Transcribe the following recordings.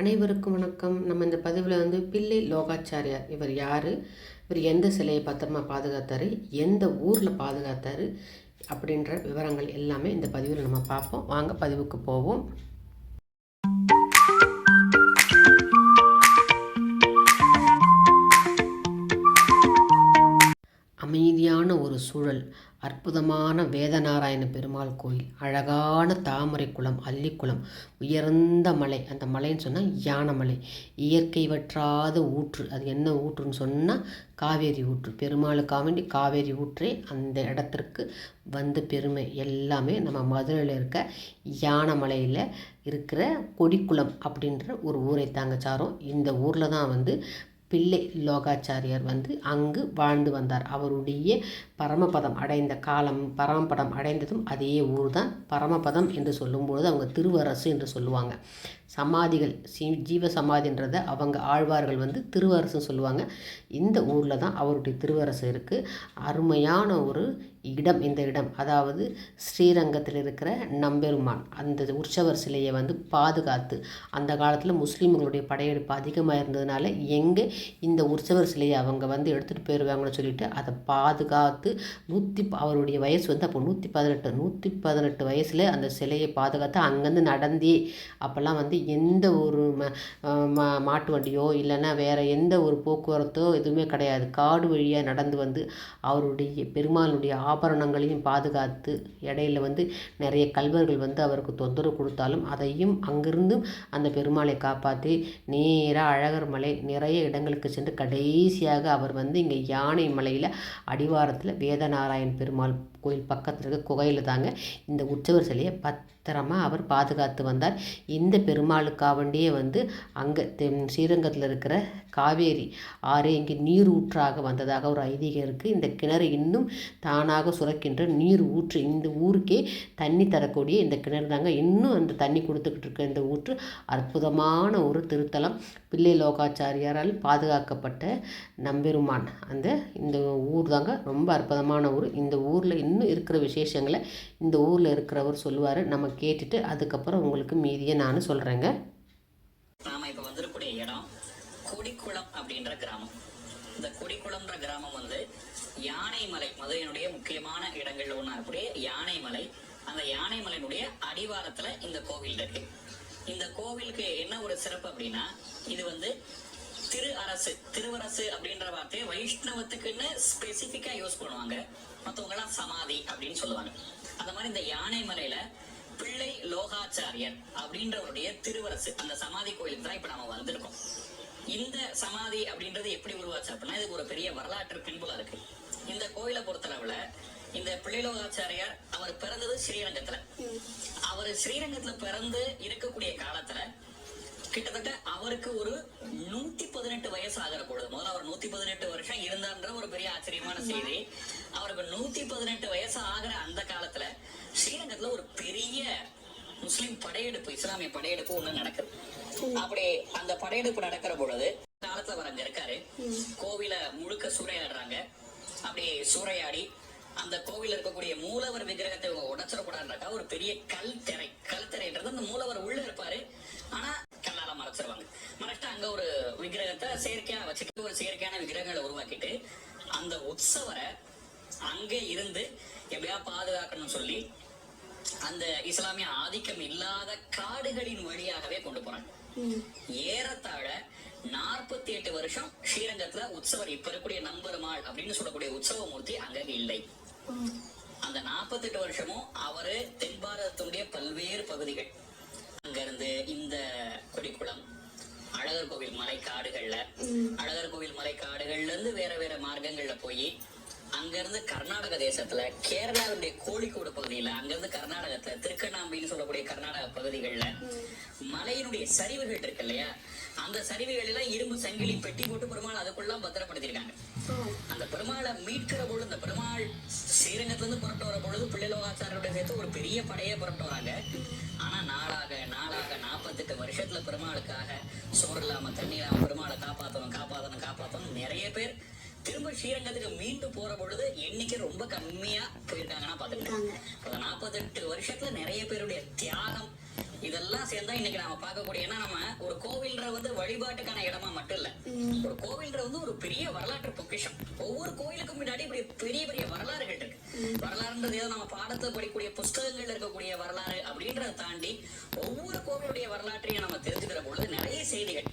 அனைவருக்கும் வணக்கம். நம்ம இந்த பதிவில் வந்து பிள்ளை லோகாச்சாரியார் இவர் யார்? இவர் எந்த சிலையை பத்திரமா பாதுகாத்தார்? எந்த ஊரில் பாதுகாத்தார்? அப்படின்ற விவரங்கள் எல்லாமே இந்த பதிவில் நம்ம பார்ப்போம். வாங்க பதிவுக்கு போவோம். அமைதியான ஒரு சூழல் அற்புதமான வேதநாராயண பெருமாள் கோயில் அழகான தாமரை குளம் அல்லிக்குளம் உயர்ந்த மலை. அந்த மலைன்னு சொன்னால் யானமலை இயற்கை வற்றாத ஊற்று. அது என்ன ஊற்றுன்னு சொன்னால் காவேரி ஊற்று. பெருமாளுக்காக வேண்டி காவேரி ஊற்றே அந்த இடத்திற்கு வந்த பெருமை. எல்லாமே நம்ம மதுரையில் இருக்க யானமலையில் இருக்கிற கொடிக்குளம் அப்படின்ற ஒரு ஊரை தாங்க சாரும். இந்த ஊரில் தான் வந்து பிள்ளை லோகாச்சாரியார் வந்து அங்கு வாழ்ந்து வந்தார். அவருடைய பரமபதம் அடைந்த காலம் பரமபதம் அடைந்ததும் அதே ஊர் தான் பரமபதம் என்று சொல்லும்பொழுது அவங்க திருவரசு என்று சொல்லுவாங்க. சமாதிகள் ஜீவ சமாதின்றதை அவங்க ஆழ்வார்கள் வந்து திருவரசுன்னு சொல்லுவாங்க. இந்த ஊரில் தான் அவருடைய திருவரசு இருக்குது அருமையான ஒரு இடம் இந்த இடம். அதாவது ஸ்ரீரங்கத்தில் இருக்கிற நம்பெருமான். அந்த உற்சவர் சிலையை வந்து பாதுகாத்து அந்த காலத்தில் முஸ்லீம்களுடைய படையெடுப்பு அதிகமாக இருந்ததுனால எங்கே இந்த உற்சவர் சிலையை அவங்க வந்து எடுத்துகிட்டு போயிடுவாங்கன்னு சொல்லிட்டு அதை பாதுகாத்து நூற்றி அவருடைய வயசு வந்து அப்போ நூற்றி பதினெட்டு நூற்றி பதினெட்டு வயசில் அந்த சிலையை பாதுகாத்து அங்கேருந்து நடந்தே அப்போல்லாம் வந்து எந்த ஒரு ம மாட்டு வண்டியோ இல்லைன்னா வேறு எந்த ஒரு போக்குவரத்தோ எதுவுமே கிடையாது. காடு வழியாக நடந்து வந்து அவருடைய பெருமாளுடைய ஆபரணங்களையும் பாதுகாத்து இடையில வந்து நிறைய கல்வர்கள் வந்து அவருக்கு தொந்தரவு கொடுத்தாலும் அதையும் அங்கிருந்து அந்த பெருமாளை காப்பாற்றி நேராக அழகர் மலை நிறைய இடங்களுக்கு சென்று கடைசியாக அவர் வந்து இங்கே யானை மலையில் அடிவாரத்தில் வேதநாராயண் பெருமாள் கோயில் பக்கத்தில் இருக்க குகையில் தாங்க இந்த உற்சவர் சிலையை பத்திரமா அவர் பாதுகாத்து வந்தார். இந்த பெருமாளுக்காவண்டியே வந்து அங்கே தென் ஸ்ரீரங்கத்தில் இருக்கிற காவேரி ஆறு இங்கே நீர் ஊற்றாக வந்ததாக ஒரு ஐதீகம் இருக்குது இந்த கிணறு இன்னும் தானாக சுரக்கின்ற நீர் ஊற்று இந்த ஊருக்கே தண்ணி தரக்கூடிய இந்த கிணறு தாங்க. இன்னும் அந்த தண்ணி கொடுத்துக்கிட்டு இருக்க இந்த ஊற்று அற்புதமான ஒரு திருத்தலம். பிள்ளை லோகாச்சாரியாரால் பாதுகாக்கப்பட்ட நம்பெருமான். அந்த இந்த ஊர் தாங்க ரொம்ப அற்புதமான ஊர். இந்த ஊரில் இன்னும் இருக்கிற விசேஷங்களை இந்த ஊரில் இருக்கிறவர் சொல்லுவார். நம்ம கேட்டுட்டு அதுக்கப்புறம் உங்களுக்கு மீதியை நான் சொல்கிறேங்க நாம இப்போ வந்திருக்கக்கூடிய இடம் கொடிக்குளம் அப்படின்ற கிராமம். இந்த கொடிக்குளம்ன்ற கிராமம் வந்து யானைமலை மதுரையினுடைய முக்கியமான இடங்கள்ல ஒன்றா இருக்கக்கூடிய யானைமலை. அந்த யானைமலையினுடைய அடிவாரத்துல இந்த கோவில் இருக்கு. இந்த கோவிலுக்கு என்ன ஒரு சிறப்பு அப்படின்னா இது வந்து திரு அரசு திருவரசு அப்படின்ற வார்த்தையை வைஷ்ணவத்துக்குன்னு ஸ்பெசிபிக்கா யூஸ் பண்ணுவாங்க. மத்தவங்க எல்லாம் சமாதி அப்படின்னு சொல்லுவாங்க. அந்த மாதிரி இந்த யானைமலையில பிள்ளை லோகாச்சாரியர் அப்படின்றவருடைய திருவரசு அந்த சமாதி கோயிலுக்கு தான் இப்ப நாம வந்திருக்கோம். இந்த சமாதி அப்படின்றது எப்படி உருவாச்சு அப்படின்னா இதுக்கு ஒரு பெரிய வரலாற்று பின்புலம் இருக்கு. இந்த கோயிலை பொறுத்தளவுல இந்த பிள்ளைலோகாச்சாரியார் அவர் பிறந்தது ஸ்ரீரங்கத்துல. அவர் ஸ்ரீரங்கத்துல பிறந்து இருக்கக்கூடிய காலத்துல கிட்டத்தட்ட அவருக்கு ஒரு நூத்தி பதினெட்டு வயசு ஆகிற பொழுது முதல்ல அவர் நூத்தி பதினெட்டு வருஷம் இருந்தார்ன்ற ஒரு பெரிய ஆச்சரியமான செய்தி. அவருக்கு நூத்தி பதினெட்டு வயசு ஆகிற அந்த காலத்துல ஸ்ரீரங்கத்துல ஒரு பெரிய முஸ்லிம் படையெடுப்பு இஸ்லாமிய படையெடுப்பு ஒண்ணு நடக்குது. அப்படி அந்த படையெடுப்பு நடக்கிற பொழுது காலத்துல அவர் அங்க இருக்காரு. கோவில முழுக்க சூறையாடுறாங்க. அப்படி சூறையாடி அந்த கோவில்ல இருக்கக்கூடிய மூலவர் விக்கிரகத்தை உடைச்சிடக்கூடாதுன்றக்கா ஒரு பெரிய கல் திரை கல் திரைன்றது அந்த மூலவர் உள்ள இருப்பாரு. ஆனா கல்லால மறைச்சிருவாங்க. மறைச்சிட்டு அங்க ஒரு விக்கிரகத்தை செயற்கையா வச்சுட்டு ஒரு செயற்கையான விக்கிரகங்களை உருவாக்கிட்டு அந்த உற்சவரை அங்க இருந்து எப்படியா பாதுகாக்கணும்னு சொல்லி அந்த இஸ்லாமிய ஆதிக்கம் இல்லாத காடுகளின் வழியாகவே கொண்டு போறாங்க. ஏறத்தாழ நாற்பத்தி எட்டு வருஷம் ஸ்ரீரங்கத்துல உற்சவர் இப்ப இருக்கக்கூடிய நம்பெருமாள் அப்படின்னு சொல்லக்கூடிய உற்சவ மூர்த்தி அங்க இல்லை. அந்த நாற்பத்தெட்டு வருஷமும் அவரு தென் பாரதத்தினுடைய பல்வேறு பகுதிகள். அங்க இருந்து இந்த கொடிக்குளம் அழகர் கோவில் மலை காடுகள்ல அழகர் கோவில் மலை காடுகள்ல இருந்து வேற வேற மார்க்கங்கள்ல போய் அங்க இருந்து கர்நாடக தேசத்துல கேரளாவுடைய கோழிக்கோடு பகுதியில அங்க இருந்து கர்நாடகத்துல திருக்கண்ணாம்பின்னு சொல்லக்கூடிய கர்நாடக பகுதிகள்ல மலையினுடைய சரிவுகள் இருக்கு இல்லையா? அந்த சரிவுகள் எல்லாம் இரும்பு சங்கிலி பெட்டி போட்டு பெருமாள் அதுக்குள்ளாம் பத்திரப்படுத்திருக்காங்க அந்த பெருமாளை மீட்கிற பொழுது அந்த பெருமாள் ஸ்ரீரங்கத்துல இருந்து புரட்டு வர பொழுது பிள்ளைலோகாச்சாரோட சேர்த்து ஒரு பெரிய படையே புரட்டு வராங்க. ஆனா நாளாக நாளாக நாற்பத்தெட்டு வருஷத்துல பெருமாளுக்காக சோறு இல்லாம தண்ணி இல்லாம பெருமாளை காப்பாத்தணும் காப்பாத்தணும் காப்பாத்தணும் நிறைய பேர் திரும்ப ஸ்ரீரங்கத்துக்கு மீண்டு போற பொழுது எண்ணிக்கை ரொம்ப கம்மியா போயிருக்காங்கன்னா அந்த நாற்பத்தெட்டு வருஷத்துல நிறைய பேருடைய தியாகம் இதெல்லாம் சேர்ந்தா இன்னைக்கு நாம பார்க்கக்கூடிய ஏன்னா நம்ம ஒரு கோவில்ன்ற வந்து வழிபாட்டுக்கான இடமா மட்டும் இல்ல. ஒரு கோவில்ன்ற வந்து ஒரு பெரிய வரலாற்று பொக்கிஷம். ஒவ்வொரு கோயிலுக்கும் முன்னாடி இப்படி பெரிய பெரிய வரலாறுகள் இருக்கு. வரலாறுன்றது ஏதோ நம்ம பாடத்துல படிக்கக்கூடிய புஸ்தகங்கள்ல இருக்கக்கூடிய வரலாறு அப்படின்றத தாண்டி ஒவ்வொரு கோவிலுடைய வரலாற்றையும் நம்ம தெரிஞ்சுக்கிற பொழுது நிறைய செய்திகள்.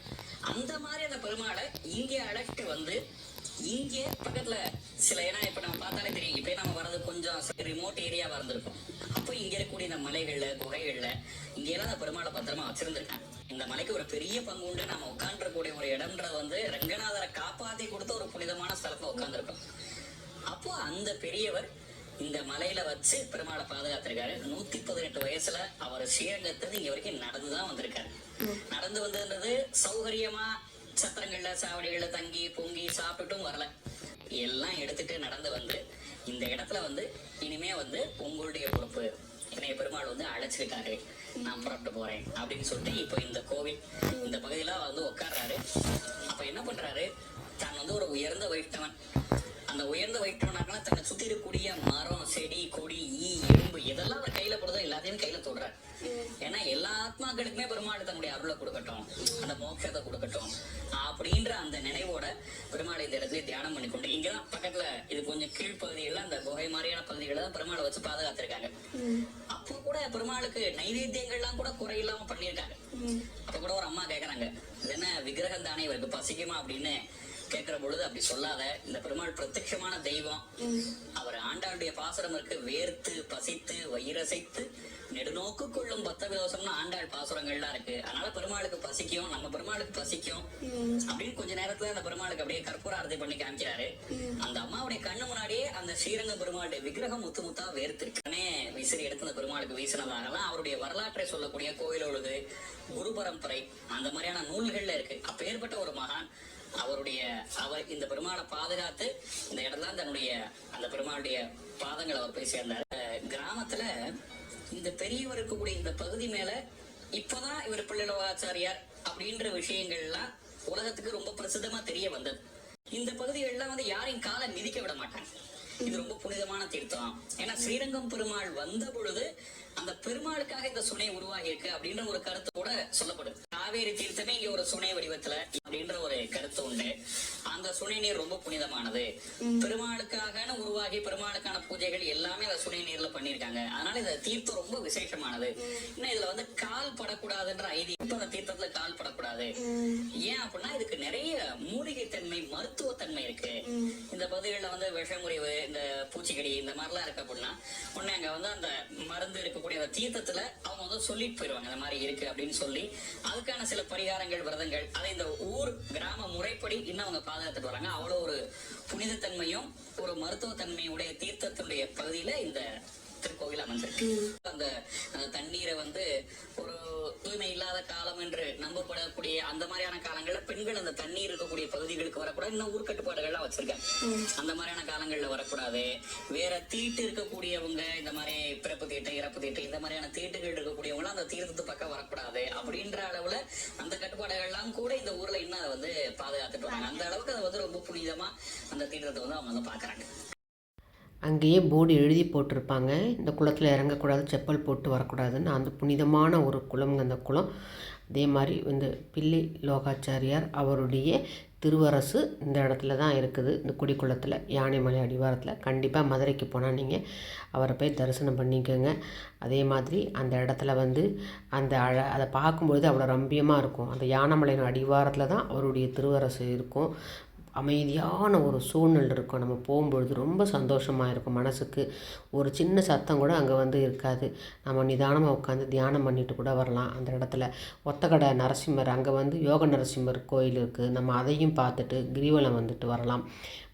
அந்த மாதிரி அந்த பெருமாளை இங்கே அழைச்சிட்டு வந்து இங்கே பக்கத்துல சில ஏன்னா இப்ப நம்ம பார்த்தாலே தெரியும். இப்ப நம்ம வர்றது கொஞ்சம் ரிமோட் ஏரியாவா இருந்திருக்கும். அப்போ இங்க இருக்கக்கூடிய இந்த மலைகள்ல குகைகள்ல இங்க எல்லாம் அந்த பெருமாளை பத்திரமா வச்சிருந்திருக்காங்க இந்த மலைக்கு ஒரு பெரிய பங்கு உண்டு. நம்ம உட்காந்துருக்கக்கூடிய ஒரு இடம்ன்றது வந்து ரங்கநாதரை காப்பாத்தி கொடுத்த ஒரு புனிதமான ஸ்தலத்துல உட்காந்துருக்கோம் அப்போ அந்த பெரியவர் இந்த மலையில வச்சு பெருமாளை பாதுகாத்திருக்காரு. நூத்தி பதினெட்டு வயசுல அவர் ஸ்ரீரங்கத்துல இங்க வரைக்கும் நடந்துதான் வந்திருக்காரு. நடந்து வந்ததுன்றது சௌகரியமா சத்திரங்கள்ல சாவடிகள்ல தங்கி பொங்கி சாப்பிட்டும் வரல. எல்லாம் எடுத்துட்டு நடந்து வந்து இந்த இடத்துல வந்து இனிமே வந்து உங்களுடைய பொறுப்பு. என்னைய பெருமாள் வந்து அழைச்சிருக்காரு. நான் புறப்பட்டு போறேன் அப்படின்னு சொல்லிட்டு இப்போ இந்த கோவில் இந்த பகுதியில வந்து உட்கார்றாரு. அப்ப என்ன பண்றாரு? தான் வந்து ஒரு உயர்ந்த வைஷ்ணவன். அந்த உயர்ந்த வைஷ்ணவனாக்கெல்லாம் தன்னை சுத்தி இருக்கக்கூடிய மரம் செடி கொடி ஈ எதெல்லாம் அவர் கையில போடுதோ எல்லாத்தையும் கையில தொடுறாரு ஏன்னா எல்லா ஆத்மாக்களுக்குமே பெருமாள் தன்னுடைய அருளை கொடுக்கட்டும். அந்த மோட்சத்தை கொடுக்கட்டும். அப்படின்ற அந்த நினைவோட பெருமாளை இந்த இடத்துல தியானம் பண்ணி கொண்டு இங்கதான் பக்கத்துல இது கொஞ்சம் கீழ்ப்பகுதியில அந்த குகை மாதிரியான பகுதிகளை தான் பெருமாளை வச்சு பாதுகாத்திருக்காங்க. அப்போ கூட பெருமாளுக்கு நைவேத்தியங்கள்லாம் கூட குறையில்லாம பண்ணியிருக்காங்க. அப்ப கூட ஒரு அம்மா கேக்குறாங்க என்ன விக்கிரகம் தானே இவருக்கு பசிக்குமா? அப்படின்னு கேட்கிற பொழுது அப்படி சொல்லாத இந்த பெருமாள் பிரத்யமான தெய்வம். அவர் ஆண்டாளுடைய பாசுரம் இருக்கு வேர்த்து பசித்து வயிறசைத்து நெடுநோக்கு கொள்ளும் பத்த விதோசம்னு ஆண்டாள் பாசுரங்கள்லாம் இருக்கு. அதனால பெருமாளுக்கு பசிக்கும் நம்ம பெருமாளுக்கு பசிக்கும். அப்படின்னு கொஞ்ச நேரத்துல அந்த பெருமாளுக்கு அப்படியே கற்பூர ஆரத்தி பண்ணி காமிக்கிறாரு. அந்த அம்மாவுடைய கண்ணு முன்னாடியே அந்த ஸ்ரீரங்க பெருமாளுடைய விக்கிரகம் முத்து முத்தா வேர்த்திருக்கானே விசிறி எடுத்து அந்த பெருமாளுக்கு வீசினதாகலாம் அவருடைய வரலாற்றை சொல்லக்கூடிய கோயிலொழுது குரு பரம்பரை அந்த மாதிரியான நூல்கள்ல இருக்கு. அப்பேற்பட்ட ஒரு மகான் அவருடைய அவர் இந்த பெருமாளை பாதுகாத்து இந்த இடத்துல தன்னுடைய அந்த பெருமாளுடைய பாதங்களை அவர் போய் சேர்ந்தார். கிராமத்துல இந்த பெரியவர் இருக்கக்கூடிய இந்த பகுதி மேல இப்பதான் இவர் பிள்ளைவாச்சாரியார் அப்படின்ற விஷயங்கள்லாம் உலகத்துக்கு ரொம்ப பிரசித்தமா தெரிய வந்தது. இந்த பகுதிகள்லாம் வந்து யாரையும் காலை மிதிக்க விட மாட்டாங்க. இது ரொம்ப புனிதமான தீர்த்தம். ஏன்னா ஸ்ரீரங்கம் பெருமாள் வந்த பொழுது அந்த பெருமாளுக்காக இந்த சுனை உருவாகி இருக்கு அப்படின்ற ஒரு கருத்தோட சொல்லப்படும் சொல்லப்படுது. காவேரி தீர்த்தமே இங்க ஒரு சுனை வடிவத்துல அப்படின்ற ஒரு கருத்து உண்டு. அந்த சுனைநீர் ரொம்ப புனிதமானது. பெருமாளுக்காக உருவாகி பெருமாளுக்கான பூஜைகள் எல்லாமே அந்த சுனைநீர்ல பண்ணிருக்காங்க அதனால இந்த தீர்த்தம் ரொம்ப விசேஷமானது. இன்னும் இதுல வந்து கால் படக்கூடாதுன்ற ஐதீகம். இப்ப அந்த தீர்த்தத்துல கால் படக்கூடாது. ஏன் அப்படின்னா இதுக்கு நிறைய மூலிகை தன்மை மருத்துவ தன்மை இருக்கு. இந்த பகுதிகளில் வந்து விஷமுறிவு இந்த பூச்சிக்கடி இந்த மாதிரிலாம் இருக்கு அப்படின்னா உடனே அங்க வந்து அந்த மருந்து இருக்கக்கூடிய அந்த தீர்த்தத்துல அவங்க வந்து சொல்லிட்டு போயிடுவாங்க இந்த மாதிரி இருக்கு அப்படின்னு சொல்லி. அதுக்கான சில பரிகாரங்கள் விரதங்கள் அதை இந்த ஊர் கிராம முறைப்படி இன்னும் அவங்க பாதுகாத்துட்டு வராங்க. அவ்வளவு ஒரு புனிதத்தன்மையும் ஒரு மருத்துவத்தன்மையுடைய தீர்த்தத்தினுடைய பகுதியில இந்த திருக்கோவில் அமைஞ்சிருக்கு. அந்த தண்ணீரை வந்து ஒரு தூய்மை இல்லாத காலம் என்று நம்பப்படக்கூடிய அந்த மாதிரியான காலங்கள்ல பெண்கள் அந்த தண்ணீர் இருக்கக்கூடிய பகுதிகளுக்கு வரக்கூடாது. இன்னும் ஊர்க்கட்டுப்பாடுகள்லாம் வச்சிருக்காங்க. அந்த மாதிரியான காலங்கள்ல வரக்கூடாது. வேற தீட்டு இருக்கக்கூடியவங்க இந்த மாதிரி பிறப்பு தீட்டு இறப்பு தீட்டு இந்த மாதிரியான தீட்டுகள் இருக்கக்கூடியவங்க அந்த தீர்த்தத்து பக்கம் வரக்கூடாது. அப்படின்ற அளவுல அந்த கட்டுப்பாடுகள்லாம் கூட இந்த ஊர்ல இன்னும் அதை வந்து பாதுகாத்துட்டு வராங்க. அந்த அளவுக்கு அதை வந்து ரொம்ப புனிதமா அந்த தீர்த்தத்தை வந்து அவங்க வந்து பாக்குறாங்க. அங்கேயே போர்டு எழுதி போட்டிருப்பாங்க. இந்த குளத்தில் இறங்கக்கூடாது செப்பல் போட்டு வரக்கூடாதுன்னு அந்த புனிதமான ஒரு குளம்ங்க அந்த குளம். அதே மாதிரி இந்த பிள்ளை லோகாச்சாரியார் அவருடைய திருவரசு இந்த இடத்துல தான் இருக்குது. இந்த குடிக்குளத்தில் யானைமலை அடிவாரத்தில். கண்டிப்பாக மதுரைக்கு போனால் நீங்கள் அவரை போய் தரிசனம் பண்ணிக்கோங்க. அதே மாதிரி அந்த இடத்துல வந்து அந்த அழ அதை பார்க்கும்பொழுது அவ்வளோ ரம்பியமாக இருக்கும். அந்த யானைமலையின் அடிவாரத்தில் தான் அவருடைய திருவரசு இருக்கும். அமைதியான ஒரு சூழ்நிலை இருக்கும். நம்ம போகும்பொழுது ரொம்ப சந்தோஷமாக இருக்கும் மனசுக்கு. ஒரு சின்ன சத்தம் கூட அங்கே வந்து இருக்காது. நம்ம நிதானமாக உட்காந்து தியானம் பண்ணிட்டு கூட வரலாம். அந்த இடத்துல ஒத்தக்கடை நரசிம்மர் அங்கே வந்து யோக நரசிம்மர் கோயில் இருக்குது நம்ம அதையும் பார்த்துட்டு கிரிவலம் வந்துட்டு வரலாம்.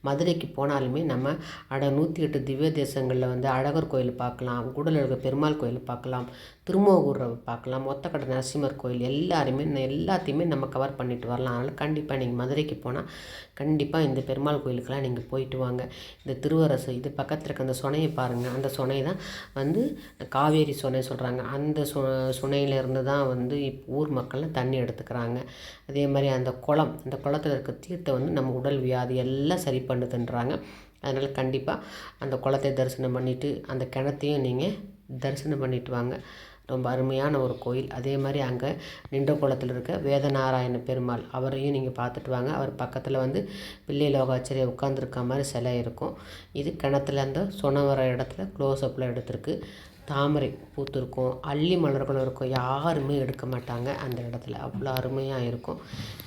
மதுரைக்கு போனாலுமே நம்ம அட நூற்றி எட்டு திவ்ய தேசங்களில் வந்து அழகர் கோயில் பார்க்கலாம் கூடலழக பெருமாள் கோயில் பார்க்கலாம் திருமோகூரை பார்க்கலாம் ஒத்தக்கடை நரசிம்மர் கோயில் எல்லாருமே எல்லாத்தையுமே நம்ம கவர் பண்ணிட்டு வரலாம். அதனால் கண்டிப்பாக நீங்கள் மதுரைக்கு போனால் கண்டிப்பாக இந்த பெருமாள் கோயிலுக்கெல்லாம் நீங்கள் போயிட்டு வாங்க. இந்த திருவரசு இது பக்கத்தில் இருக்க அந்த சுனையை பாருங்கள் அந்த சுனை தான் வந்து காவேரி சுனை சொல்கிறாங்க அந்த சு சுனையிலேருந்து தான் வந்து இப்போ ஊர் மக்கள்லாம் தண்ணி எடுத்துக்கிறாங்க. அதே மாதிரி அந்த குளம் அந்த குளத்தில் இருக்க தீர்த்தம் வந்து நம்ம உடல் வியாதி எல்லாம் சரி பண்ணுதுன்றாங்க. அதனால் கண்டிப்பாக அந்த குளத்தை தரிசனம் பண்ணிவிட்டு அந்த கிணத்தையும் நீங்கள் தரிசனம் பண்ணிட்டு வாங்க. ரொம்ப அருமையான ஒரு கோயில். அதே மாதிரி அங்கே நின்ற குளத்தில் இருக்க வேதநாராயண பெருமாள் அவரையும் நீங்கள் பார்த்துட்டு வாங்க. அவர் பக்கத்தில் வந்து பிள்ளை லோகாச்சரியை உட்காந்துருக்க மாதிரி சிலை இருக்கும். இது கிணத்துல அந்த சொன வர இடத்துல க்ளோஸ்அப்பில் எடுத்திருக்கு. தாமரை பூத்திருக்கும் அள்ளி மலர்களும் இருக்கும். யாருமே எடுக்க மாட்டாங்க அந்த இடத்துல. அவ்வளோ அருமையாக இருக்கும்.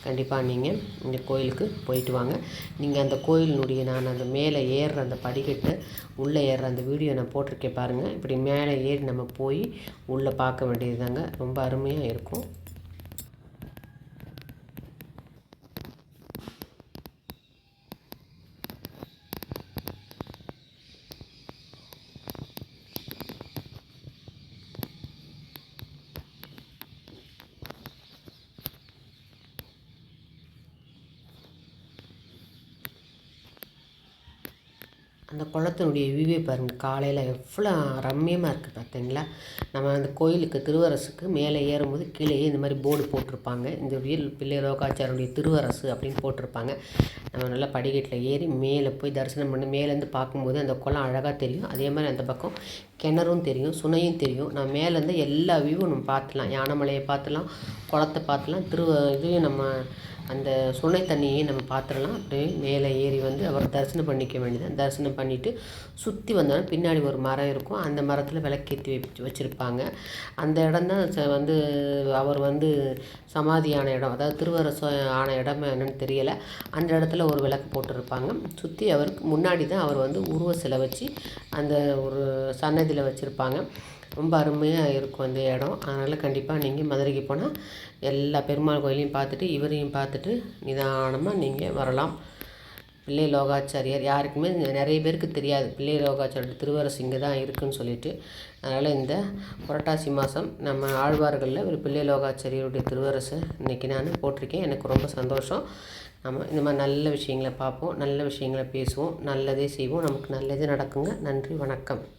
கண்டிப்பாக நீங்கள் இந்த கோயிலுக்கு போயிட்டு வாங்க. நீங்கள் அந்த கோயிலினுடைய நான் அந்த மேலே ஏறுற அந்த படிக்கட்டு உள்ளே ஏறுற அந்த வீடியோ நான் போட்டிருக்கேன் பாருங்கள் இப்படி மேலே ஏறி நம்ம போய் உள்ளே பார்க்க வேண்டியது தாங்க ரொம்ப அருமையாக இருக்கும். அந்த குளத்தினுடைய வியூவே பாருங்கள் காலையில் எவ்வளோ ரம்மியமாக இருக்குது பார்த்தீங்களா நம்ம அந்த கோயிலுக்கு திருவரசுக்கு மேலே ஏறும்போது கீழேயே இந்த மாதிரி போர்டு போட்டிருப்பாங்க. இந்த வீல் பிள்ளை லோகாச்சாரனுடைய திருவரசு அப்படின்னு போட்டிருப்பாங்க. நம்ம நல்லா படிக்கட்டில் ஏறி மேலே போய் தரிசனம் பண்ணி மேலேருந்து பார்க்கும்போது அந்த குளம் அழகாக தெரியும். அதே மாதிரி அந்த பக்கம் கிணறும் தெரியும் சுனையும் தெரியும். நான் மேலேருந்து எல்லா வியூவும் நம்ம பார்த்துலாம் யானைமலையை பார்த்துலாம் குளத்தை பார்த்துலாம் திரு இதையும் நம்ம அந்த சுனை தண்ணியை நம்ம பார்த்துடலாம் அப்படியே மேலே ஏறி வந்து அவர் தரிசனம் பண்ணிக்க வேண்டியது தரிசனம் பண்ணிவிட்டு சுற்றி வந்தாலும் பின்னாடி ஒரு மரம் இருக்கும். அந்த மரத்தில் விளக்கேற்றி வச்சு வச்சுருப்பாங்க. அந்த இடம் தான் வந்து அவர் வந்து சமாதியான இடம். அதாவது திருவரச ஆன இடம் என்னன்னு தெரியலை. அந்த இடத்துல ஒரு விளக்கு போட்டிருப்பாங்க. சுற்றி அவருக்கு முன்னாடி தான் அவர் வந்து உருவ சிலை வச்சு அந்த ஒரு சன்னதியில் வச்சுருப்பாங்க. ரொம்ப அருமையாக இருக்கும் அந்த இடம். அதனால் கண்டிப்பாக நீங்கள் மதுரைக்கு போனால் எல்லா பெருமாள் கோயிலையும் பார்த்துட்டு இவரையும் பார்த்துட்டு நிதானமாக நீங்கள் வரலாம். பிள்ளை லோகாச்சாரியார் யாருக்குமே நிறைய பேருக்கு தெரியாது. பிள்ளை லோகாச்சாரியோட திருவரசு இங்கே தான் இருக்குதுன்னு சொல்லிட்டு. அதனால் இந்த புரட்டாசி மாதம் நம்ம ஆழ்வார்களில் ஒரு பிள்ளை லோகாச்சாரியருடைய திருவரசை இன்றைக்கி நான் போட்டிருக்கேன். எனக்கு ரொம்ப சந்தோஷம். நம்ம இந்த மாதிரி நல்ல விஷயங்களை பார்ப்போம் நல்ல விஷயங்களை பேசுவோம் நல்லதே செய்வோம். நமக்கு நல்லதே நடக்குங்க. நன்றி வணக்கம்.